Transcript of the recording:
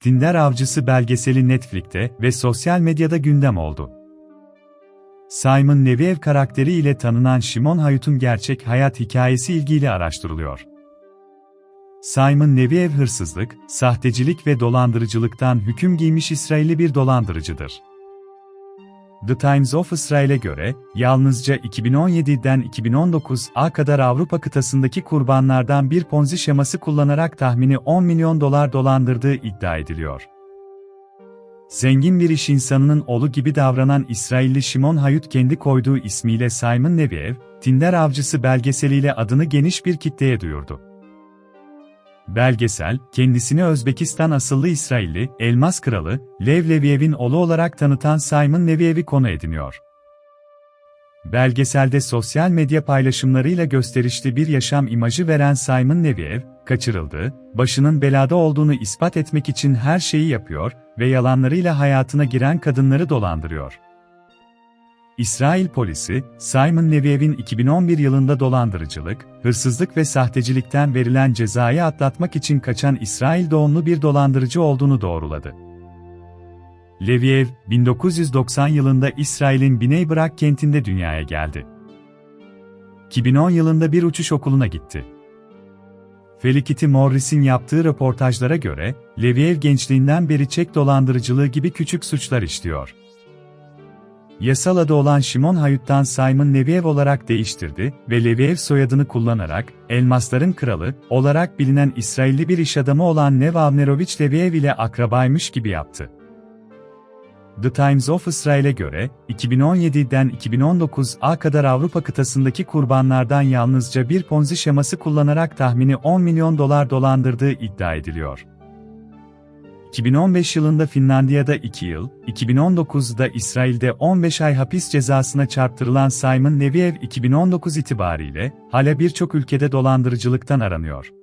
Tinder Avcısı belgeseli Netflix'te ve sosyal medyada gündem oldu. Simon Neviev karakteri ile tanınan Shimon Hayut'un gerçek hayat hikayesi ilgiyle araştırılıyor. Simon Neviev hırsızlık, sahtecilik ve dolandırıcılıktan hüküm giymiş İsrailli bir dolandırıcıdır. The Times of Israel'e göre, yalnızca 2017'den 2019'a kadar Avrupa kıtasındaki kurbanlardan bir ponzi şeması kullanarak tahmini 10 milyon dolar dolandırdığı iddia ediliyor. Zengin bir iş insanının oğlu gibi davranan İsrailli Shimon Hayut kendi koyduğu ismiyle Simon Neviev, Tinder avcısı belgeseliyle adını geniş bir kitleye duyurdu. Belgesel, kendisini Özbekistan asıllı İsrailli, Elmas Kralı, Lev Leviev'in oğlu olarak tanıtan Simon Neviev'i konu ediniyor. Belgeselde sosyal medya paylaşımlarıyla gösterişli bir yaşam imajı veren Simon Neviev, kaçırıldı, başının belada olduğunu ispat etmek için her şeyi yapıyor ve yalanlarıyla hayatına giren kadınları dolandırıyor. İsrail polisi, Simon Neviev'in 2011 yılında dolandırıcılık, hırsızlık ve sahtecilikten verilen cezayı atlatmak için kaçan İsrail doğumlu bir dolandırıcı olduğunu doğruladı. Leviev, 1990 yılında İsrail'in Biney Brak kentinde dünyaya geldi. 2010 yılında bir uçuş okuluna gitti. Felicity Morris'in yaptığı röportajlara göre, Leviev gençliğinden beri çek dolandırıcılığı gibi küçük suçlar işliyor yasal adı olan Shimon Hayut'tan Simon Leviev olarak değiştirdi ve Leviev soyadını kullanarak, Elmasların Kralı olarak bilinen İsrailli bir iş adamı olan Nev Avnerovich Leviev ile akrabaymış gibi yaptı. The Times of Israel'e göre, 2017'den 2019'a kadar Avrupa kıtasındaki kurbanlardan yalnızca bir ponzi şeması kullanarak tahmini 10 milyon dolar dolandırdığı iddia ediliyor. 2015 yılında Finlandiya'da 2 yıl, 2019'da İsrail'de 15 ay hapis cezasına çarptırılan Simon Neviev 2019 itibariyle hala birçok ülkede dolandırıcılıktan aranıyor.